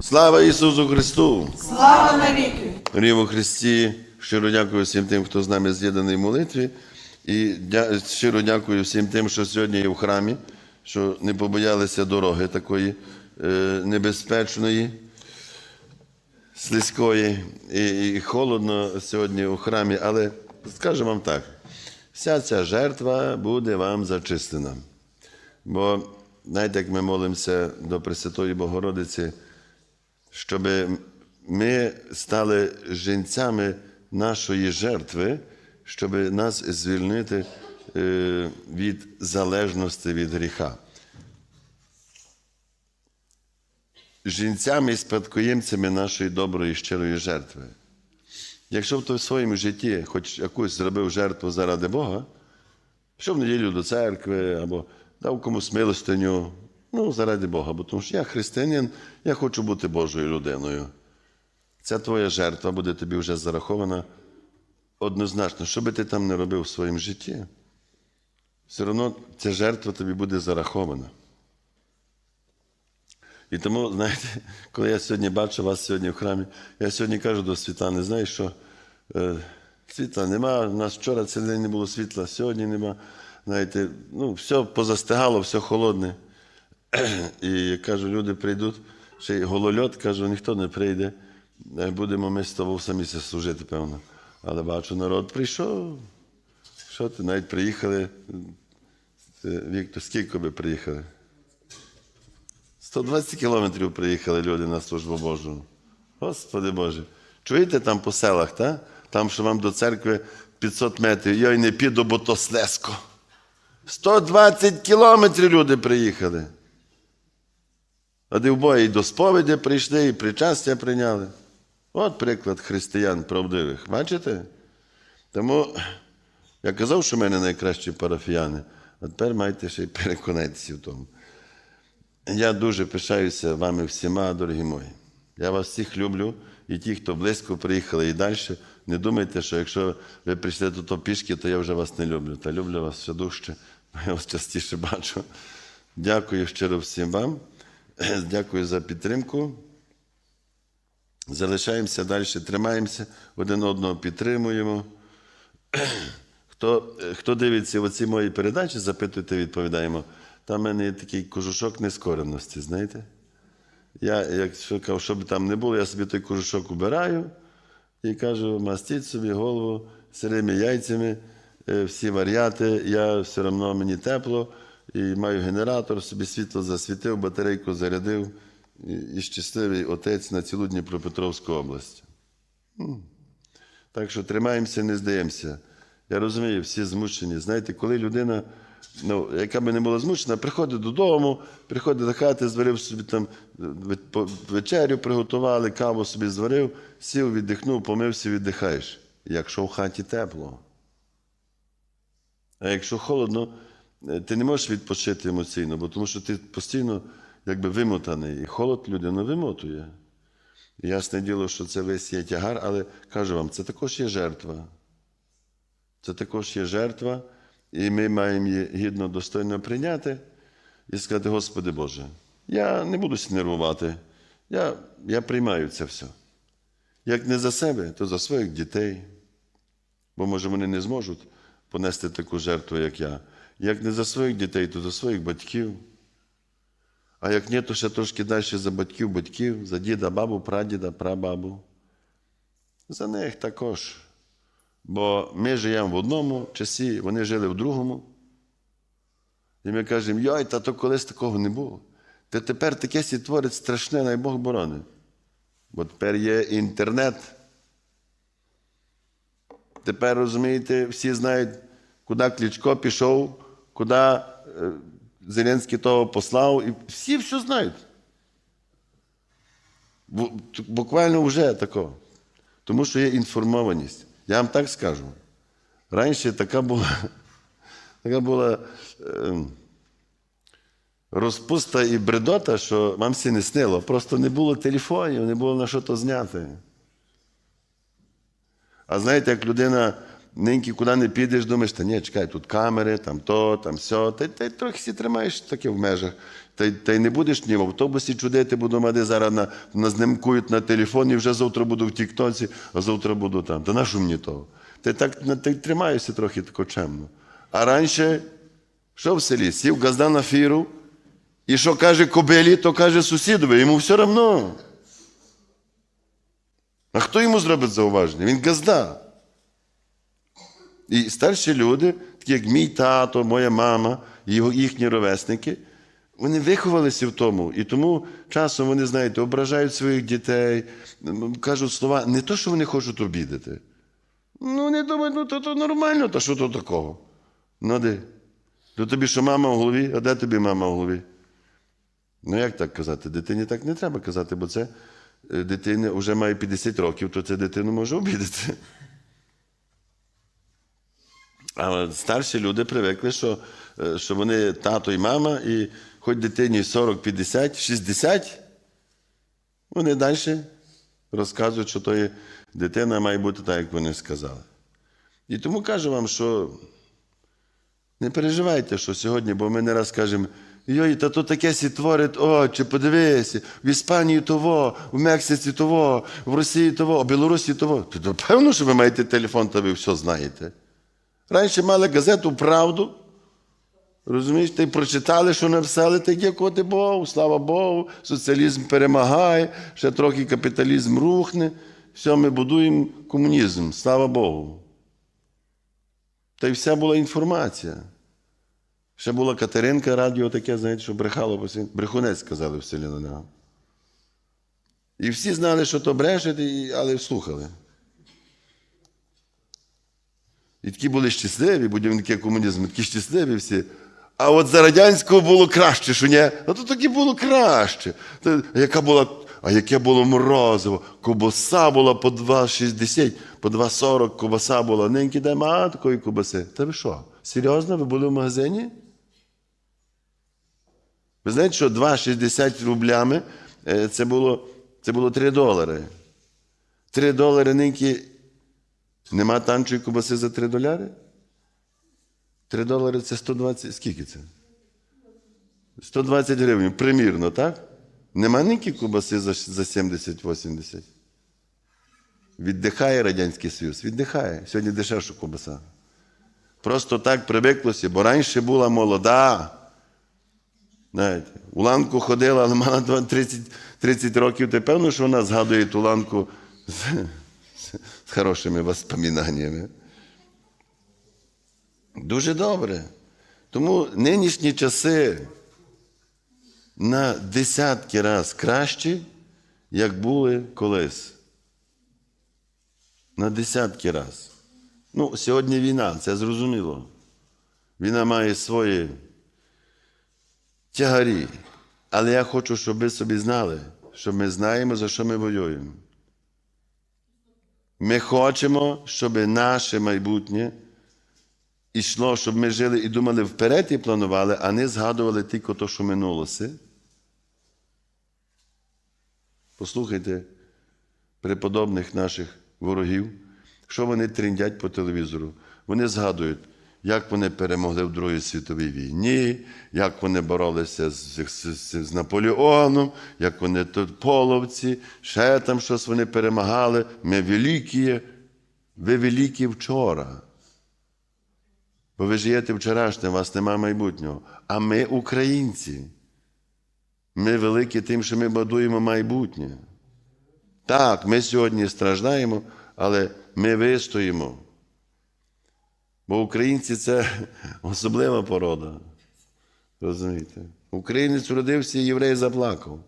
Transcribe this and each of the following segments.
Слава Ісусу Христу! Слава навіки! Рівно Христі, щиро дякую всім тим, хто з нами з'єднаний в молитві. І дя- щиро дякую всім тим, що сьогодні є в храмі, що не побоялися дороги такої е, небезпечної, слизької і, і холодно сьогодні у храмі. Але скажу вам так: вся ця жертва буде вам зачистена. Бо, знаєте, як ми молимося до Пресвятої Богородиці, щоб ми стали жінцями нашої жертви, щоб нас звільнити е, від залежності від гріха. Жінцями і спадкоємцями нашої доброї щирої жертви. Якщо б ти в своєму житті хоч якусь зробив жертву заради Бога, пішов в неділю до церкви або дав комусь милостиню, ну, заради Бога, бо тому що я християнин, я хочу бути Божою людиною. Ця твоя жертва буде тобі вже зарахована однозначно, що би ти там не робив в своєму житті, все одно ця жертва тобі буде зарахована. І тому, знаєте, коли я сьогодні бачу вас сьогодні в храмі, я сьогодні кажу до Світлани, знаєш що, е, світла нема, у нас вчора цілий день не було світла, сьогодні нема. Знаєте, ну, все позастигало, все холодне. І кажу, люди прийдуть, ще й голольот, кажу, ніхто не прийде. Е, Будемо ми з тобою самі це служити, певно. Але бачу, народ прийшов. Що ти, навіть приїхали. Е, Віктор, скільки би приїхали? 120 кілометрів приїхали люди на службу Божу. Господи Боже. Чуєте там по селах, та? там, що вам до церкви 500 метрів, йой не піду, бо то слезко. 120 кілометрів люди приїхали. А де вбої і до сповіді прийшли, і причастя прийняли. От приклад християн правдивих. Бачите? Тому я казав, що в мене найкращі парафіяни, а тепер маєте ще й переконатися в тому. Я дуже пишаюся вами всіма, дорогі мої. Я вас всіх люблю, і ті, хто близько приїхали і далі. Не думайте, що якщо ви прийшли тут пішки, то я вже вас не люблю. Та люблю вас все дужче, я вас частіше бачу. Дякую щиро всім вам. Дякую за підтримку. Залишаємося далі, тримаємося, один одного підтримуємо. Хто, хто дивиться оці мої передачі, запитуйте, відповідаємо. Там в мене є такий кожушок нескореності, знаєте? Я, якщо кажу, що б там не було, я собі той кожушок убираю і кажу, мастіть собі голову сирими яйцями, е, всі варіати, я все одно мені тепло, і маю генератор, собі світло засвітив, батарейку зарядив, і, і щасливий отець на цілу Дніпропетровську область. Так що тримаємося, не здаємося. Я розумію, всі змучені. Знаєте, коли людина, ну, яка би не була змучена, приходить додому, приходить до хати, зварив собі там вечерю, приготували, каву собі зварив, сів, віддихнув, помився, віддихаєш. Якщо в хаті тепло. А якщо холодно, ти не можеш відпочити емоційно, бо тому що ти постійно якби вимотаний. І холод людину вимотує. Ясне діло, що це весь є тягар, але кажу вам, це також є жертва. Це також є жертва, і ми маємо її гідно, достойно прийняти і сказати, Господи Боже, я не буду сі нервувати, я, я приймаю це все. Як не за себе, то за своїх дітей. Бо, може, вони не зможуть понести таку жертву, як я. Як не за своїх дітей, то за своїх батьків. А як ні, то ще трошки далі за батьків, батьків, за діда, бабу, прадіда, прабабу. За них також. Бо ми живемо в одному часі, вони жили в другому. І ми кажемо, йой, та то колись такого не було. Та тепер таке сі творить страшне, най Бог борони. Бо тепер є інтернет. Тепер, розумієте, всі знають, куди Кличко пішов, куди е, Зеленський того послав, і всі все знають. Буквально вже такого. Тому що є інформованість. Я вам так скажу. Раніше така була, така була е, розпуста і бредота, що вам всі не снило. Просто не було телефонів, не було на що то зняти. А знаєте, як людина ниньки куди не підеш, думаєш, та ні, чекай, тут камери, там то, там все. Та, й трохи сі тримаєш таке в межах. Та, та й не будеш ні в автобусі чудити, бо думати, зараз на, на знімкують на телефоні, вже завтра буду в Тіктоці, а завтра буду там. Та нащо мені того? Й так й тримаюся трохи тако чемно. А раніше, що в селі? Сів газда на фіру, і що каже кобилі, то каже сусідові, йому все одно. А хто йому зробить зауваження? Він газда. І старші люди, такі як мій тато, моя мама, їхні ровесники, вони виховалися в тому. І тому часом вони, знаєте, ображають своїх дітей, кажуть слова, не то, що вони хочуть обідати. Ну, вони думають, ну то, то нормально, то що то такого? Ну де? То тобі що мама в голові, а де тобі мама в голові? Ну як так казати? Дитині так не треба казати, бо це е, дитина вже має 50 років, то це дитину може обідати. А старші люди привикли, що, е, що вони тато і мама, і хоч дитині 40, 50, 60, вони далі розказують, що то дитина має бути так, як вони сказали. І тому кажу вам, що не переживайте, що сьогодні, бо ми не раз кажемо, йой, та то таке сі творить, отче, подивися, в Іспанії того, в Мексиці того, в Росії того, в Білорусі того. То певно, що ви маєте телефон, та ви все знаєте. Раніше мали газету Правду. Розумієш, й прочитали, що написали, та й дякувати Богу, слава Богу, соціалізм перемагає, ще трохи капіталізм рухне. Все, ми будуємо комунізм, слава Богу. Та й вся була інформація. Ще була Катеринка, радіо таке, знаєте, що брехало. Брехунець сказали в селі на нього. І всі знали, що то бреше, і- але слухали. І такі були щасливі, будівники комунізму, такі щасливі всі. А от за радянського було краще, що ні? А то таки було краще. А яка була, а яке було морозиво? Кобаса була по 2,60, по 2,40 кобаса була. Неньки дай мало такої кобаси. Та ви що? Серйозно? Ви були в магазині? Ви знаєте, що 2,60 рублями е, це було, це було 3 долари. 3 долари ниньки Нема танчої кубаси за 3 доляри? 3 долари це 120. Скільки це? 120 гривень, примірно, так? Нема ніякі кубаси за, за 70-80. Віддихає Радянський Союз, віддихає. Сьогодні дешевша кубаса. Просто так привиклося, бо раніше була молода. Знаєте, у ланку ходила, але мала 20 30, 30 років, то певно, що вона згадує ту ланку з, хорошими воспоминаннями. Дуже добре. Тому нинішні часи на десятки раз кращі, як були колись. На десятки раз. Ну, сьогодні війна, це зрозуміло. Війна має свої тягарі. Але я хочу, щоб ви собі знали, що ми знаємо, за що ми воюємо. Ми хочемо, щоб наше майбутнє йшло, щоб ми жили і думали вперед і планували, а не згадували тільки те, що минулося. Послухайте преподобних наших ворогів, що вони триндять по телевізору. Вони згадують, як вони перемогли в Другій світовій війні, як вони боролися з, з, з, з Наполеоном, як вони тут половці, ще там щось вони перемагали. Ми великі, ви великі вчора. Бо ви живете вчорашнім, у вас немає майбутнього. А ми українці. Ми великі тим, що ми будуємо майбутнє. Так, ми сьогодні страждаємо, але ми вистоїмо. Бо українці це особлива порода. Розумієте? Українець родився, єврей заплакав.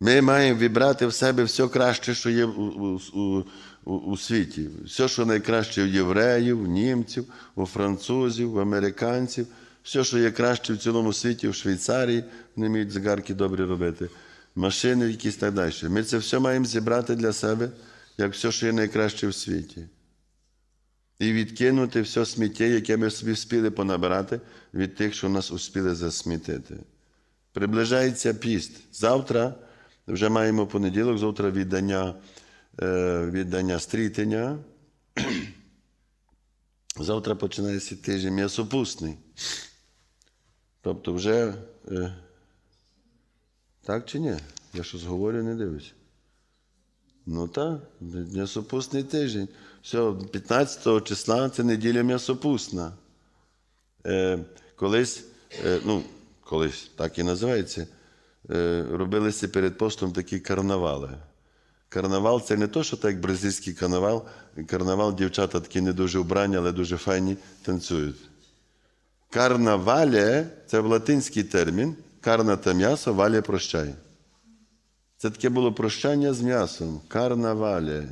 Ми маємо вібрати в себе все краще, що є у, у, у, у, світі. Все, що найкраще у євреїв, в німців, у французів, в американців, все, що є краще в цілому світі, в Швейцарії, вони вміють цигарки добре робити, машини якісь так далі. Ми це все маємо зібрати для себе, як все, що є найкраще в світі. І відкинути все сміття, яке ми собі вспіли понабирати від тих, що нас успіли засмітити. Приближається піст. Завтра вже маємо понеділок, завтра віддання е, віддання стрітення. Завтра починається тиждень м'ясопусний. Тобто вже. Е, так чи ні? Я щось говорю, не дивлюсь. Ну так, м'ясопусний тиждень. Все, 15 числа це неділя м'ясопусна. Е, колись, е, ну, колись так і називається, е, робилися перед постом такі карнавали. Карнавал це не то, що так бразильський карнавал. Карнавал дівчата такі не дуже вбрані, але дуже файні танцюють. Карнавале це в латинський термін. Карна та м'ясо, валя прощай. Це таке було прощання з м'ясом. Карнавале.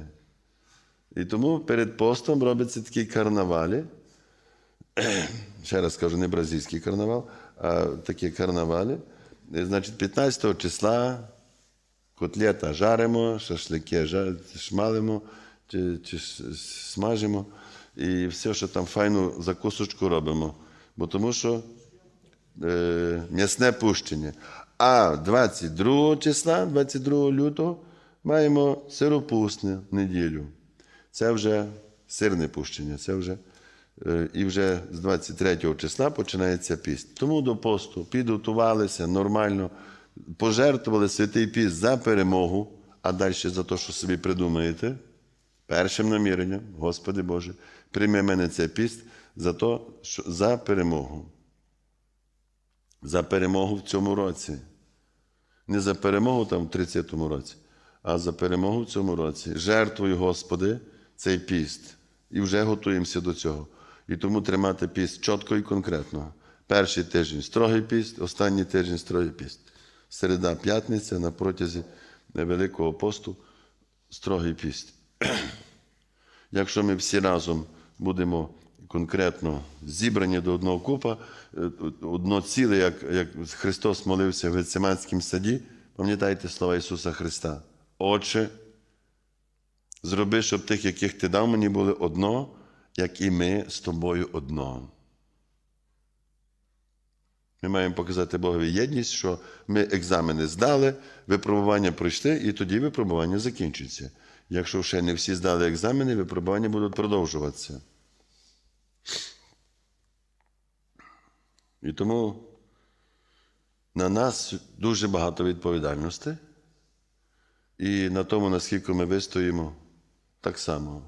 І тому перед постом робиться такі карнавалі. Ще раз кажу, не бразильський карнавал, а такі карнавалі. І, Значить, 15 числа котлета жаримо, шашлики жа- шмалимо чи, чи смажимо. І все, що там файну закусочку робимо. Бо тому що е, м'ясне пущення. А 22 числа, 22 лютого, маємо сиропусне неділю. Це вже сирне пущення. Це вже, е, і вже з 23 числа починається піст. Тому до посту підготувалися нормально, пожертвували святий піст за перемогу, а далі за те, що собі придумаєте. Першим наміренням, Господи Боже, прийми мене цей піст за, то, що, за перемогу. За перемогу в цьому році. Не за перемогу там в 30-му році, а за перемогу в цьому році. Жертвуй, Господи, цей піст. І вже готуємося до цього. І тому тримати піст чітко і конкретно. Перший тиждень строгий піст, останній тиждень строгий піст. Середа, п'ятниця на протязі Великого посту строгий піст. Якщо ми всі разом будемо конкретно зібрані до одного купа, е, одно ціле, як, як Христос молився в Гециманському саді, пам'ятайте слова Ісуса Христа. Отче, зроби, щоб тих, яких ти дав мені, були одно, як і ми з тобою одно. Ми маємо показати Богові єдність, що ми екзамени здали, випробування пройшли, і тоді випробування закінчиться. Якщо ще не всі здали екзамени, випробування будуть продовжуватися. І тому на нас дуже багато відповідальності. І на тому, наскільки ми вистоїмо, так само.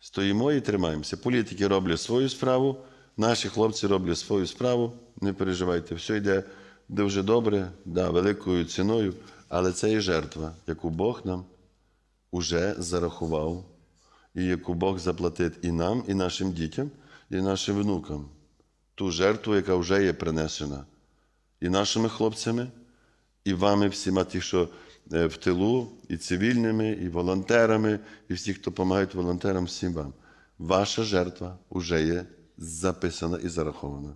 Стоїмо і тримаємося. Політики роблять свою справу, наші хлопці роблять свою справу. Не переживайте, все йде дуже добре, да, великою ціною, але це є жертва, яку Бог нам уже зарахував, і яку Бог заплатить і нам, і нашим дітям, і нашим внукам. Ту жертву, яка вже є принесена і нашими хлопцями, і вами всіма, ті, що е, в тилу, і цивільними, і волонтерами, і всі, хто допомагають волонтерам, всім вам. Ваша жертва вже є записана і зарахована.